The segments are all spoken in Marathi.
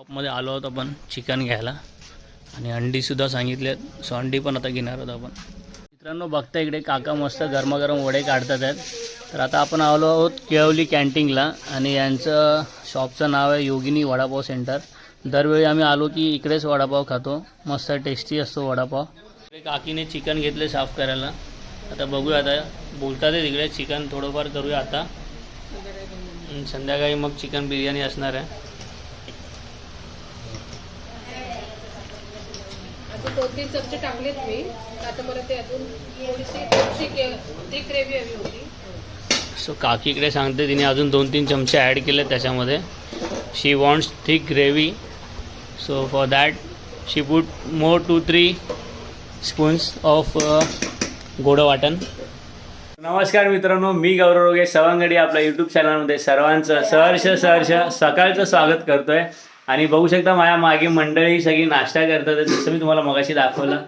शॉपमध्ये आलो आहोत आपण चिकन घ्यायला. आणि अंडीसुद्धा सांगितले. सो अंडी पण आता घेणार आहोत आपण. मित्रांनो बघता इकडे काका मस्त गरमागरम वडे काढतात आहेत. तर आता आपण आलो आहोत केवली कॅन्टीनला. आणि यांचं शॉपचं नाव आहे योगिनी वडापाव सेंटर. दरवेळी आम्ही आलो की इकडेच वडापाव खातो. मस्त टेस्टी असतो वडापाव. इकडे काकीने चिकन घेतले साफ करायला. आता बघूया आता. बोलतात इकडे तिकडे चिकन थोडंफार करूया आता. संध्याकाळी मग चिकन बिर्याणी असणार आहे. दोन तीन चमचे टाकलेत मी. आता मला ते अजून थोडीशी थोडीशी ती ग्रेव्ही हवी होती. सो काकीकडे सांगते तिने अजून दोन तीन चमचे ॲड केले त्याच्यामध्ये. She wants thick gravy so for that she put more two three spoons of गोडं वाटण नमस्कार मित्रांनो मी गौरव रोगे सवंगडी आपल्या यूट्यूब चॅनलमध्ये सर्वांचं सहर्ष सहर्ष सकाळचं स्वागत करतोय. आणि बघू शकता माझ्या मागे मंडळी सगळी नाश्ता करतात जसं मी तुम्हाला मगाशी दाखवलं.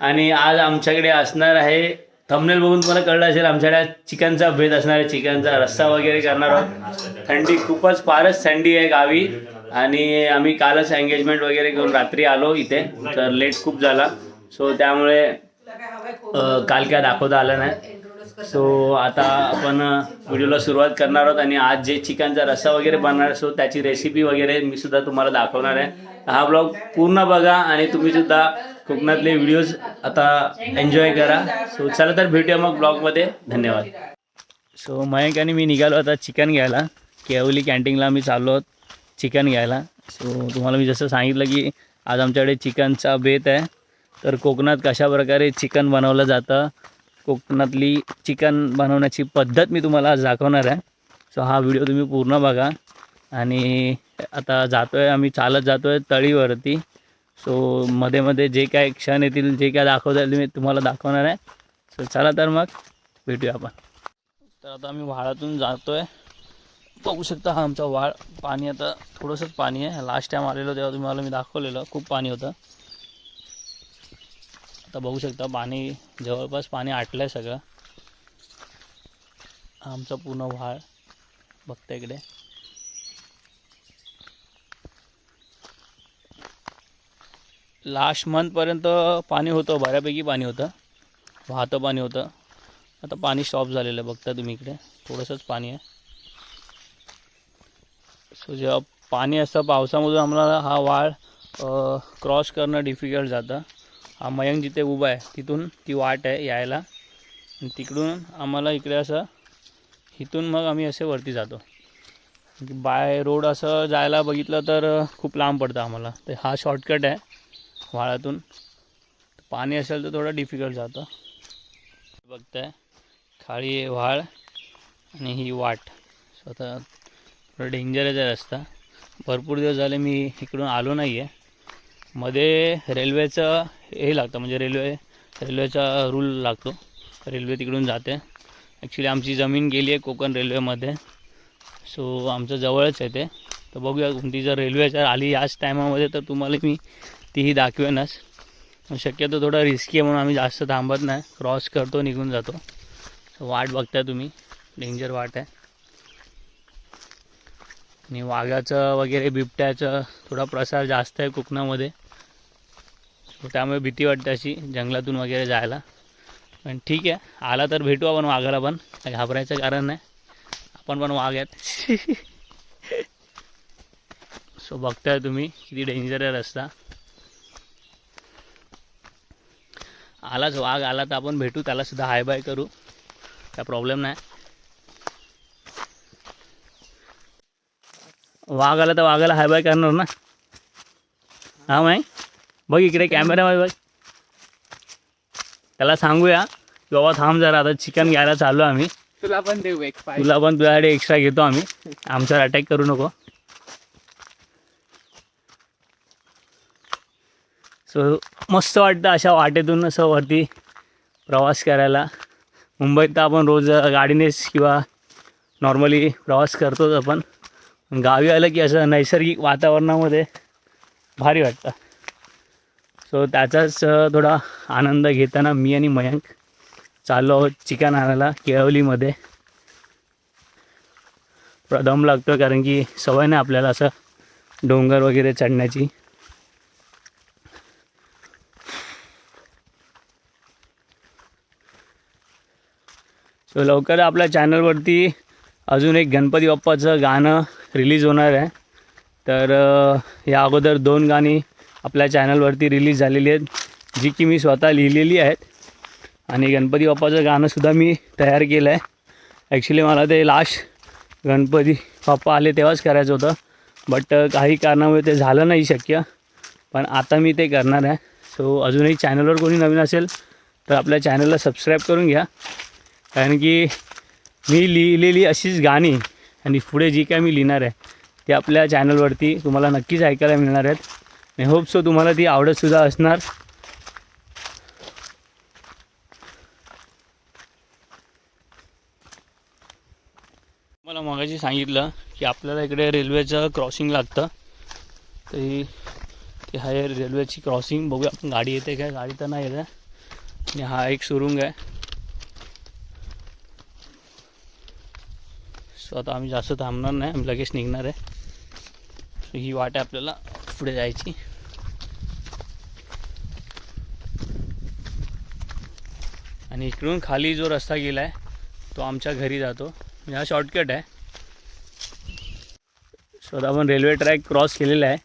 आणि आज आमच्याकडे असणार आहे थंबनेल बघून तुम्हाला कळलं असेल आमच्याकडे चिकनचा भेद असणार आहे चिकनचा रस्सा वगैरे करणार आहोत. थंडी खूपच फारच थंडी आहे गावी. आणि आम्ही कालच एंगेजमेंट वगैरे करून रात्री आलो इथे तर लेट खूप झाला. सो त्यामुळे काल काय दाखवता आलं नाही. सो आता आपण व्हिडिओला सुरुवात करणार आहोत आणि आज जे चिकनचा रस्सा वगैरे बनणार सो त्याची रेसिपी वगैरे मी सुद्धा तुम्हाला दाखवणार आहे. हा ब्लॉग पूर्ण बघा आणि तुम्ही सुद्धा कोकणातले व्हिडिओज आता एन्जॉय करा. सो चला तर भेटूया मग ब्लॉगमध्ये धन्यवाद. सो मयंक आणि मी निघालो आता चिकन घ्यायला. केवली कॅन्टीनला आम्ही चाललो आहोत चिकन घ्यायला. सो तुम्हाला मी जसं सांगितलं की आज आमच्याकडे चिकनचा बेत आहे. तर कोकणात कशा प्रकारे चिकन बनवलं जातं कोकणातली चिकन बनवण्याची पद्धत मी तुम्हाला आज दाखवणार आहे. सो हा व्हिडिओ तुम्ही पूर्ण बघा. आणि आता जातो आहे आम्ही चालत जातो आहे तळीवरती. सो मध्ये मध्ये जे काय क्षण येतील जे काय दाखवता येईल मी तुम्हाला दाखवणार आहे. सो चला तर मग भेटूया आपण. तर आता आम्ही व्हाळातून जातो आहे बघू शकता हा आमचा वाळ पाणी आता थोडंसंच पाणी आहे. लास्ट टाईम आलेलो तेव्हा तुम्हाला मी दाखवलेलं. खूप पाणी होतं. आता बघू शकता पाणी जवळपास पाणी आटलं आहे सगळं. आमचा पूर्ण व्हाळ बघता इकडे. लास्ट मंथपर्यंत पाणी होतं बऱ्यापैकी पाणी होतं. वाहतं पाणी होतं. आता पाणी स्टॉप झालेलं आहे बघता तुम्ही इकडे. थोडंसंच पाणी आहे. सो जेव्हा पाणी असतं पावसामधून आम्हाला हा वाळ क्रॉस करणं डिफिकल्ट जातं. हा मयंक जिथे उभा आहे तिथून ती वाट आहे यायला. तिकडून आम्हाला इकडे असं इथून मग आम्ही असे वरती जातो. बाय रोड असं जायला बघितलं तर खूप लांब पडतं आम्हाला. तर हा शॉर्टकट आहे वाळातून पाणी असेल तर थोडं डिफिकल्ट जातं. बघताय खाळी आहे व्हाळ आणि ही वाट. स्वतः थोडं डेंजरच आहे रस्ता. भरपूर दिवस झाले मी इकडून आलो नाही आहे मध्ये रेल्वेचं हे लागतं म्हणजे रेल्वे रेल्वेचा रूल लागतो. रेल्वे तिकडून जाते. ॲक्च्युली आमची जमीन गेली आहे कोकण रेल्वेमध्ये सो आमचं जवळच आहे ते. तर बघूया कोणती जर रेल्वे जर आली याच टायमामध्ये तर तुम्हाला मी तीही दाखवेनच. शक्यतो थोडं रिस्की आहे म्हणून आम्ही जास्त थांबत नाही. क्रॉस करतो निघून जातो. वाट बघताय तुम्ही. डेंजर वाट आहे. आणि वाघाचं वगैरे बिबट्याचं थोडा प्रसार जास्त आहे कोकणामध्ये. त्यामुळे भीती वाटते अशी जंगलातून वगैरे जायला. पण ठीक आहे. आला तर भेटू आपण वाघाला पण. घाबरायचं कारण नाही. आपण पण वाघ आहेत. सो बघताय तुम्ही किती डेंजर आहे रस्ता. आलाच वाघ आला तर आपण भेटू. त्याला सुद्धा हाय बाय करू. काय प्रॉब्लेम नाही. वाघ आला तर वाघाला हाय बाय करणार ना? हा माही बघ इकडे कॅमेरा बघ. त्याला सांगूया की बाबा थांब जरा आता चिकन घ्यायला चाललो आम्ही. तुला पण देऊ एक तुला पण तुझ्याकडे एक्स्ट्रा घेतो आम्ही. आमच्यावर अटॅक करू नको. सो मस्त वाटतं अशा वाटेतून असं वरती प्रवास करायला. मुंबईत तर आपण रोज गाडीनेच किंवा नॉर्मली प्रवास करतोच आपण. पण गावी आलं की असं नैसर्गिक वातावरणामध्ये भारी वाटतं. सो त्याचाच थोडा आनंद घेताना मी आणि मयंक चाललो आहोत चिकन आणायला केळवलीमध्ये. प्रदम लागतो कारण की सवय नाही आपल्याला असं डोंगर वगैरे चढण्याची. सो लवकर आपल्या चॅनलवरती अजून एक गणपती बाप्पाचं गाणं रिलीज होणार आहे. तर या अगोदर दोन गाणी आपल्या चॅनलवरती रिलीज झालेली आहेत जी की मी स्वतः लिहिलेली आहेत. आणि गणपती बाप्पाचं गाणंसुद्धा मी तयार केलं आहे ॲक्च्युली मला ते लास्ट गणपती बाप्पा आले तेव्हाच करायचं होतं. बट काही कारणामुळे ते झालं नाही शक्य. पण आता मी ते करणार आहे. सो अजूनही चॅनलवर कोणी नवीन असेल तर आपल्या चॅनलला सबस्क्राईब करून घ्या. कारण की मी लिहिलेली अशीच गाणी आणि पुढे जी काय मी लिहिणार आहे ते आपल्या चॅनलवरती तुम्हाला नक्कीच ऐकायला मिळणार आहेत. आणि होप सो तुम्हाला ती आवडतसुद्धा असणार. मला मागाशी सांगितलं की आपल्याला इकडे रेल्वेचं क्रॉसिंग लागतं. तर ही ते आहे रेल्वेची क्रॉसिंग बघूया आपण गाडी येते काय गाडी तर नाही येत. आहे आणि हा एक सुरुंग आहे. सो आता आम्ही जास्त थांबणार नाही आम्ही लगेच निघणार आहे. सो ही वाट आहे आपल्याला पुढे जायची. आणि इकडून खाली जो रस्ता गेला आहे तो आमच्या घरी जातो. म्हणजे हा शॉर्टकट आहे. सो आता आपण रेल्वे ट्रॅक क्रॉस केलेला आहे.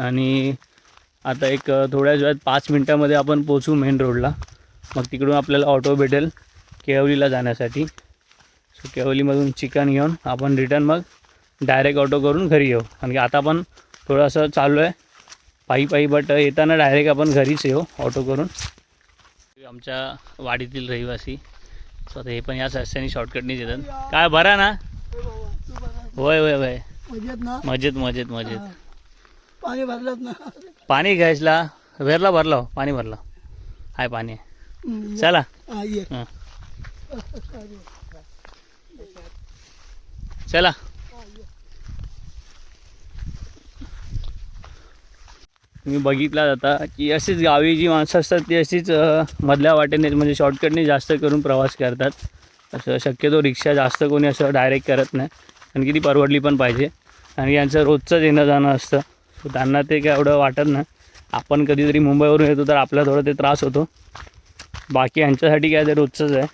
आणि आता एक थोड्याच वेळात पाच मिनटामध्ये आपण पोचू मेन रोडला मग तिकडून आपल्याला ऑटो भेटेल केवलीला जाण्यासाठी. सो केवलीमधून चिकन घेऊन आपण रिटर्न मग डायरेक्ट ऑटो करून घरी येऊ. कारण की आता पण थोडंसं चालू आहे. पायी पायी बट येताना डायरेक्ट आपण घरीच येऊ ऑटो करून. आमच्या वाडीतील रहिवासी. सो हे पण याच रस्त्याने शॉर्टकटनीच येतात काय बरा ना? होय होय होय. मजेत मजेत मजेत पाणी भरलंच ना? पाणी घ्यायला वेरला भरला हो, पाणी भरला. हाय पाणी. चला. ये. चला. तुम्ही बघितला जाता की अशीच गावी जी माणसं असतात ती अशीच मधल्या वाटेने म्हणजे शॉर्टकटने जास्त करून प्रवास करतात. असं शक्यतो रिक्षा जास्त कोणी असं डायरेक्ट करत नाही. कारण की ती परवडली पण पाहिजे. आणि यांचं रोजचंच येणं जाणं असतं. सो त्यांना ते काय एवढं वाटत नाही. आपण कधीतरी मुंबईवरून येतो तर आपल्याला थोडं ते त्रास होतो. बाकी यांच्यासाठी काय ते रोजचंच आहे.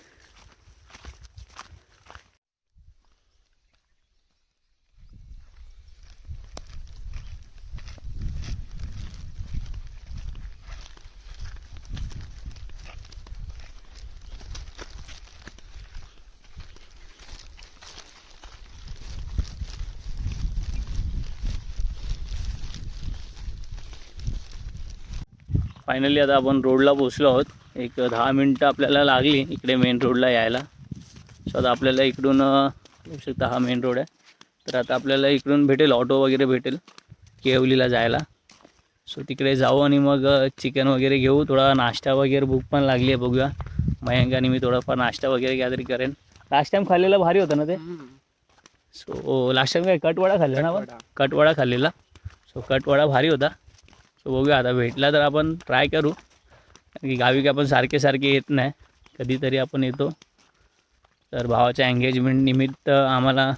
फायनली आता आपण रोडला पोचलो आहोत. एक दहा मिनटं आपल्याला लागली इकडे मेन रोडला यायला. सो आता आपल्याला इकडून बघू शकता हा मेन रोड आहे. तर आता आपल्याला इकडून भेटेल ऑटो वगैरे भेटेल केवलीला जायला. सो तिकडे जाऊ आणि मग चिकन वगैरे घेऊ. थोडा नाश्ता वगैरे भूक पण लागली आहे बघूया. मयंक आणि मी थोडाफार नाश्ता वगैरे काहीतरी करेन. लास्ट टाइम खाल्लेलं भारी होतं ना ते? सो लास्ट टाइम काय कटवाडा खाल्ला ना कटवाडा. खाल्लेला. सो कटवाडा भारी होता. सो बघूया. आता भेटला तर आपण ट्राय करू. कारण की गावी काय आपण सारखे सारखे येत नाही. कधीतरी आपण येतो. तर भावाच्या एंगेजमेंट निमित्त आम्हाला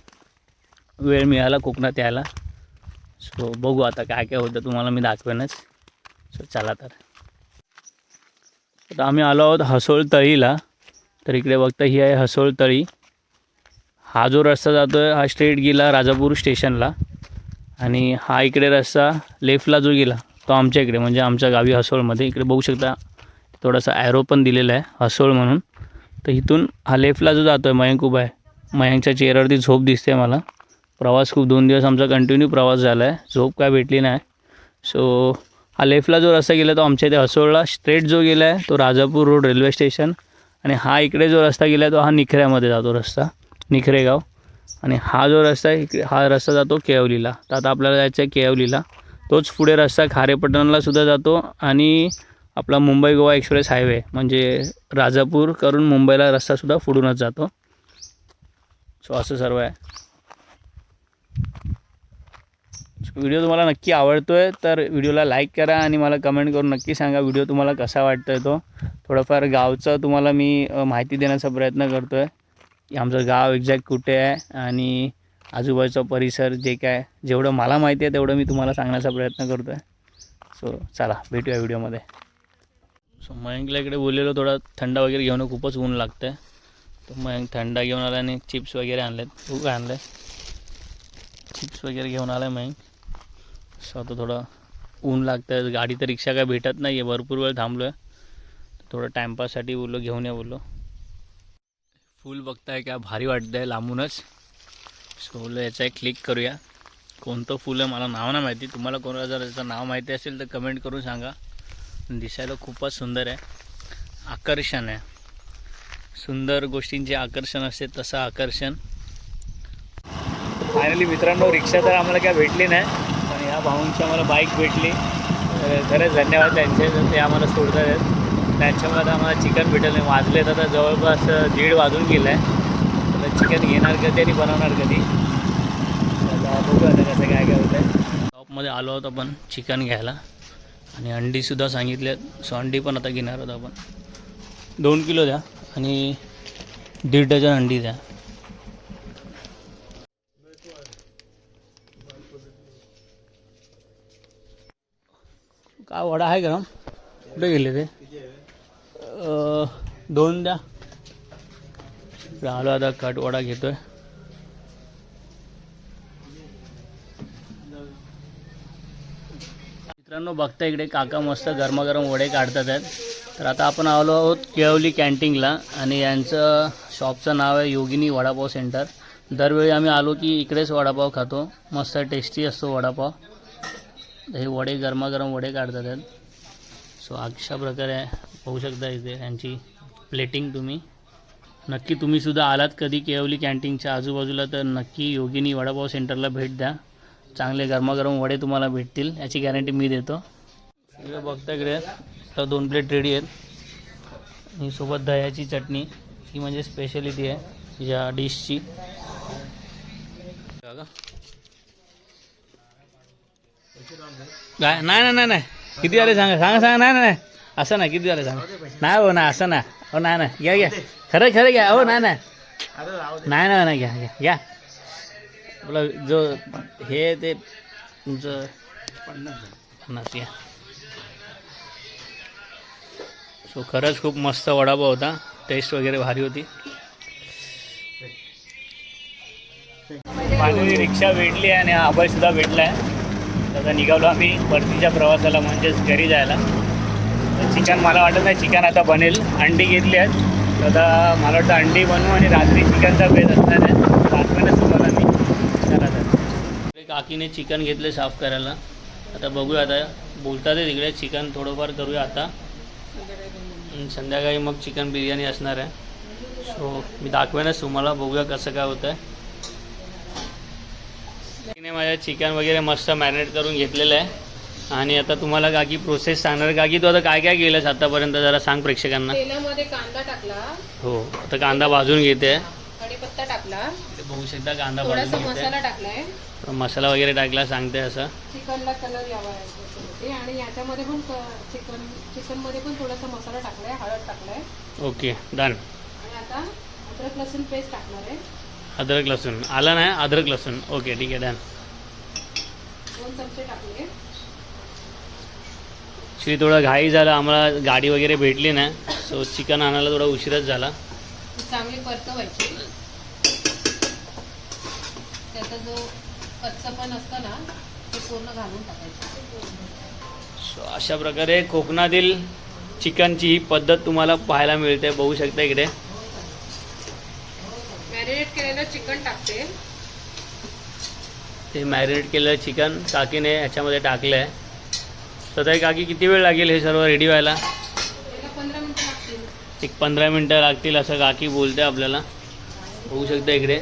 वेळ मिळाला कोकणात यायला. सो बघू आता काय काय होतं. तुम्हाला मी दाखवेनच. सो चला तर. आता आम्ही आलो आहोत हसोळ तळीला. तर इकडे बघता ही आहे हसोळ तळी. हा जो रस्ता जातो आहे हा स्ट्रेट गेला राजापूर स्टेशनला आणि हा इकडे रस्ता लेफ्टला जो गेला. तो आमच्या इकडे म्हणजे आमच्या गावी हसोळमध्ये इकडे बघू शकता थोडासा ॲरो पण दिलेला आहे हसोळ म्हणून. तर इथून हा लेफ्टला जो जातो आहे मयंक उभा आहे. मयंकच्या चेहऱ्यावरती झोप दिसते मला. प्रवास खूप दोन दिवस आमचा कंटिन्यू प्रवास झाला आहे झोप काय भेटली नाही. सो हा लेफ्टला जो रस्ता गेला तो आमच्या इथे हसोळला. स्ट्रेट जो गेला आहे तो राजापूर रोड रेल्वे स्टेशन आणि हा इकडे जो रस्ता गेला आहे तो हा निखऱ्यामध्ये जातो रस्ता निखरेगाव. आणि हा जो रस्ता आहे इकडे हा रस्ता जातो केवलीला तर आता आपल्याला जायचं आहे केवलीला तोच पुढे रस्ता खारेपटणला सुद्धा जातो आणि आपला मुंबई गोवा एक्सप्रेस हायवे म्हणजे राजापूर करून मुंबईला रस्तासुद्धा पुढूनच जातो. सो असं सर्व आहे. व्हिडिओ तुम्हाला नक्की आवडतो आहे तर व्हिडिओला लाईक करा आणि मला कमेंट करून नक्की सांगा व्हिडिओ तुम्हाला कसा वाटतो आहे तो. थोडंफार गावचं तुम्हाला मी माहिती देण्याचा प्रयत्न करतो आहे की आमचं गाव एक्झॅक्ट कुठे आहे आणि आजूबाजूचा परिसर जे काय जेवढं मला माहिती आहे तेवढं मी तुम्हाला सांगण्याचा प्रयत्न करतो आहे सो चला भेटूया व्हिडिओमध्ये. सो मयंकला इकडे बोललेलो थोडा थंडा वगैरे घेऊन खूपच ऊन लागतं आहे तर मयंक थंडा घेऊन आला आणि चिप्स वगैरे आणलेत. तू काय आणलं चिप्स वगैरे घेऊन आला मयंक. सो आता थोडं ऊन लागतं आहे गाडी तर रिक्षा काय भेटत नाही आहे भरपूर वेळ थांबलो आहे थोडं टाईमपाससाठी बोललो घेऊन या बोललो. फुल बघताय काय भारी वाटतं आहे लांबूनच. सो याचा एक क्लिक करूया. कोणतं फुलं आहे मला नाव नाही माहिती. तुम्हाला कोणाला जर याचं नाव माहिती असेल तर कमेंट करून सांगा. दिसायला खूपच सुंदर आहे. आकर्षण आहे. सुंदर गोष्टींचे आकर्षण असते तसं आकर्षण. फायनली मित्रांनो रिक्षा तर आम्हाला काय भेटली नाही पण ह्या भाऊंची आम्हाला बाईक भेटली. तर खरंच धन्यवाद त्यांचे तर ते आम्हाला सोडतात आहेत त्यांच्यामुळे आम्हाला चिकन भेटलं नाही. वाजले तर जवळपास दीड वाजून गेलं आहे चिकन घेणार कधी आणि बनवणार कधी? बघू आता कसं काय काय होतं आहे शॉपमध्ये आलो होतो आपण चिकन घ्यायला. आणि अंडीसुद्धा सांगितले सो अंडी पण आता घेणार आहोत आपण. दोन किलो द्या आणि दीड डझन अंडी द्या. काय वडा आहे का? कुठे गेले ते? दोन द्या. आलो आता कट घेतोय. मित्रांनो बघता इकडे काका मस्त गरमागरम वडे काढतात आहेत. तर आता आपण आलो आहोत केवली कॅन्टीनला आणि यांचं शॉपचं नाव आहे योगिनी वडापाव सेंटर दरवेळी आम्ही आलो की इकडेच वडापाव खातो. मस्त टेस्टी असतो वडापाव. हे वडे गरमागरम वडे काढतात आहेत. सो अशा प्रकारे पाहू शकता इथे यांची प्लेटिंग तुम्ही. नक्की तुम्ही सुद्धा आलात कधी केवली कॅन्टीनच्या आजूबाजूला तर नक्की योगिनी वडापाव सेंटरला भेट द्या. चांगले गरमागरम वडे तुम्हाला भेटतील याची गॅरंटी मी देतो. इकडे बघता इकडे. तर दोन प्लेट रेडी आहेत. आणि सोबत दह्याची चटणी ही म्हणजे स्पेशलिटी आहे या डिशची काय? नाही नाही नाही नाही. किती आले? सांगा सांगा सांगा नाही नाही नाही. असं ना किती झालं सांग. नाही हो ना असं ना हो नाही ना घ्या घ्या. खरं खरं घ्या. हो नाही नाही. नाही नाही ना घ्या घ्या घ्या. बोला जो हे ते तुमचं पन्नास घ्या. सो खरंच खूप मस्त वडापाव होता. टेस्ट वगैरे भारी होती. माझी रिक्षा भेटली आणि हा सुद्धा भेटला आहे आता निघालो आम्ही परतीच्या प्रवासाला म्हणजेच घरी जायला. चिकन मला वाटत नाही चिकन आता बनेल. अंडी घेतली आहेत. तर आता मला वाटतं अंडी बनवू आणि रात्री चिकनचा बेत असणार आहे. दाखवेनच तुम्हाला मी. चला तर. काकीने चिकन घेतले साफ करायला. आता बघूया आता. बोलतात आहे तिकडे चिकन थोडंफार करूया आता. संध्याकाळी मग चिकन बिर्याणी असणार आहे. सो मी दाखवेनच तुम्हाला. बघूया कसं काय होतं आहे तिने माझ्या चिकन वगैरे मस्त मॅरिनेट करून घेतलेलं आहे. आणि आता तुम्हाला काकी प्रोसेस सांगणार. काकी तू आता काय काय केलंस आतापर्यंत? जरा सांग प्रेक्षकांना. तेलामध्ये कांदा टाकला. हो आता कांदा भाजून घेते. कढीपत्ता टाकला. बघू शकता कांदा थोडासा भाजून घेते. मसाला टाकलाय. मसाला वगैरे टाकला सांगते असं. चिकनला कलर यावा. आणि याच्यामध्ये पण चिकन चिकनमध्ये पण थोडासा मसाला टाकलाय हळद टाकलाय. Okay done. आणि आता अद्रक लसूण पेस्ट टाकणार आहे. अद्रक लसूण. आलं नाही? अद्रक लसूण. ओके ठीक आहे डन. दोन चमचे टाकले. श्री थोडं घाई झालं. आम्हाला गाडी वगैरे भेटली नाही. सो चिकन आणायला थोडा उशीरच झाला. चांगली परतवायची त्याचा जो कच्चा पण असतं ना ते पूर्ण घालून टाकायचं. सो अशा प्रकारे कोकणातील चिकनची ही पद्धत तुम्हाला पाहायला मिळते. बघू शकता इकडे. मॅरिनेट केलेलं चिकन टाकते. ते मॅरिनेट केलेलं चिकन काकीने ह्याच्यामध्ये टाकलं आहे तर ताई काकी किती वेळ लागेल हे सर्व रेडी व्हायला? एक पंधरा मिनटं लागतील असं काकी बोलते आपल्याला. बघू शकता इकडे.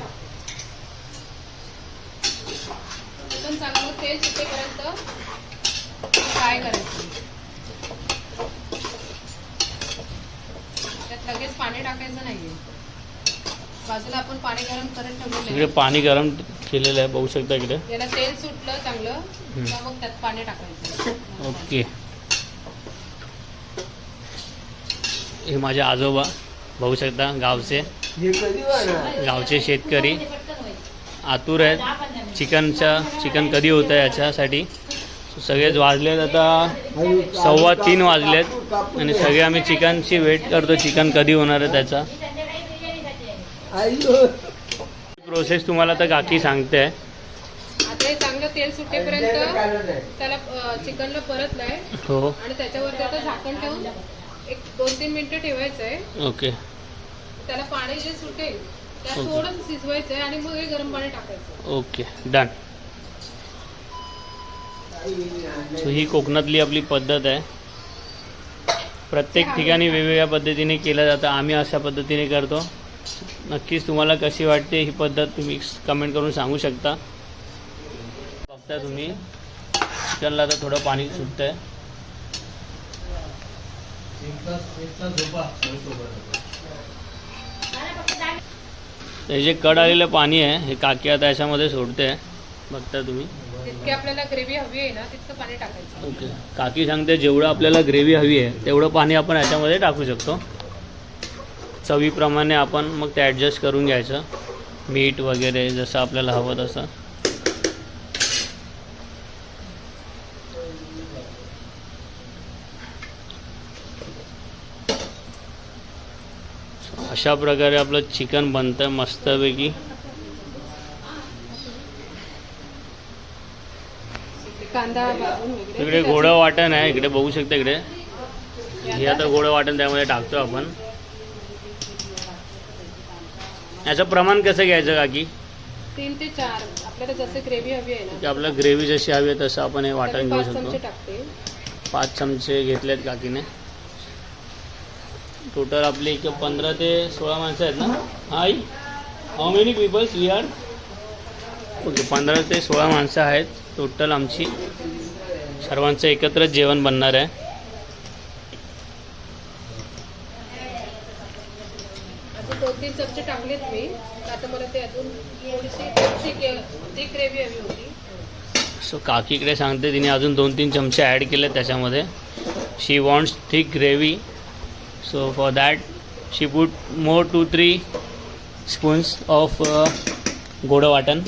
त्यात लगेच पाणी टाकायचं नाहीये. बाजूला आपण पाणी गरम ठेवलेलं इकडे पाणी गरम केलेलं आहे बघू शकता इकडे. तेल सुटलं चांगलं मग त्यात पाणी टाकायचं. ओके. हे माझे आजोबा बघू शकता गावचे. गावचे शेतकरी. आतुर आहेत. चिकनच्या चिकन कधी होतं याच्यासाठी? सगळेच वाजलेत आता. सव्वा तीन वाजलेत. आणि सगळे आम्ही चिकनची वेट करतो. चिकन कधी होणार आहे त्याचा. प्रोसेस तुम्हाला तर काकी सांगते. हे तेल सुटेपर्यंत त्याला चिकनला परतलंय हो. आणि त्याच्यावरती आता झाकण ठेवून एक दोन तीन मिनिटं ठेवायचं आहे ओके. त्याला पाणी जे सुटेल त्यात. थोडंसं शिजवायचं आहे आणि मग हे गरम पाणी टाकायचं. Okay done. सो ही कोकणातली आपली पद्धत आहे. प्रत्येक ठिकाणी वेगवेगळ्या पद्धतीने केलं जातं. आम्ही अशा पद्धतीने करतो. नक्कीच तुम्हाला कशी वाटते ही पद्धत तुम्ही कमेंट करून सांगू शकता. बघता तुम्ही. चिकनला आता थोडं पाणी सुटतं आहे हे जे कड आलेलं पाणी आहे हे काकी आता याच्यामध्ये सोडते बघता तुम्ही. जितकी आपल्याला ग्रेव्ही हवी आहे ना तितकं पाणी टाकायचं. ओके. काकी सांगते जेवढं आपल्याला ग्रेव्ही हवी आहे तेवढं पाणी आपण याच्यामध्ये टाकू शकतो. चवीप्रमाणे आपण मग ते ॲडजस्ट करून घ्यायचं. मीठ वगैरे जसं आपल्याला हवं तसं. अशा प्रकारे आपलं चिकन बनतं मस्तपैकी. इकडे गोडं वाटण आहे इकडे बघू शकता इकडे. हे आता गोडं वाटण त्यामध्ये टाकतो आपण. याचं प्रमाण कसं घ्यायचं काकी? तीन ते चार. आपल्याला जसं ग्रेव्ही हवी आहे ना. की आपल्याला ग्रेव्ही जशी हवी आहे तसं आपण हे वाटण घेऊ शकतो. पाच चमचे घेतलेत काकीने. टोटल आपली एक पंधरा ते सोळा माणसं आहेत ना? आई how many peoples we are okay पंधरा ते सोळा माणसं आहेत. टोटल आमची सर्वांचं एकत्रच जेवण बनणार आहे. आता दोन तीन चमचे टाकलेत मी. आता मला ते अजून थोडीशी थिक थिक ग्रेव्ही हवी होती. सो काकीकडे सांगते तिने अजून दोन तीन चमचे ॲड केले त्याच्यामध्ये. She wants thick gravy so for that she put more two three spoons of गोडं वाटण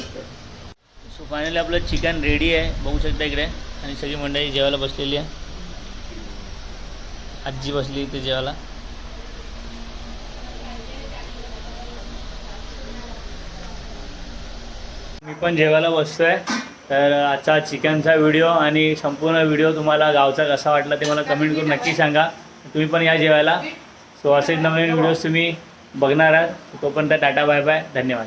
सो फायनली आपलं चिकन रेडी आहे. बघू शकता इकडे. आणि सगळी मंडळी जेवायला बसलेली आहे. आजी बसली इथे जेवायला. मी पण जेवायला बसतोय. तर आजचा चिकनचा व्हिडिओ आणि संपूर्ण व्हिडिओ तुम्हाला गावचा कसा वाटला ते मला कमेंट करून नक्की सांगा. तुम्ही पण या जेवायला. सो असेच नवीन व्हिडिओज तुम्ही बघणार आहात. तोपर्यंत टाटा बाय बाय धन्यवाद.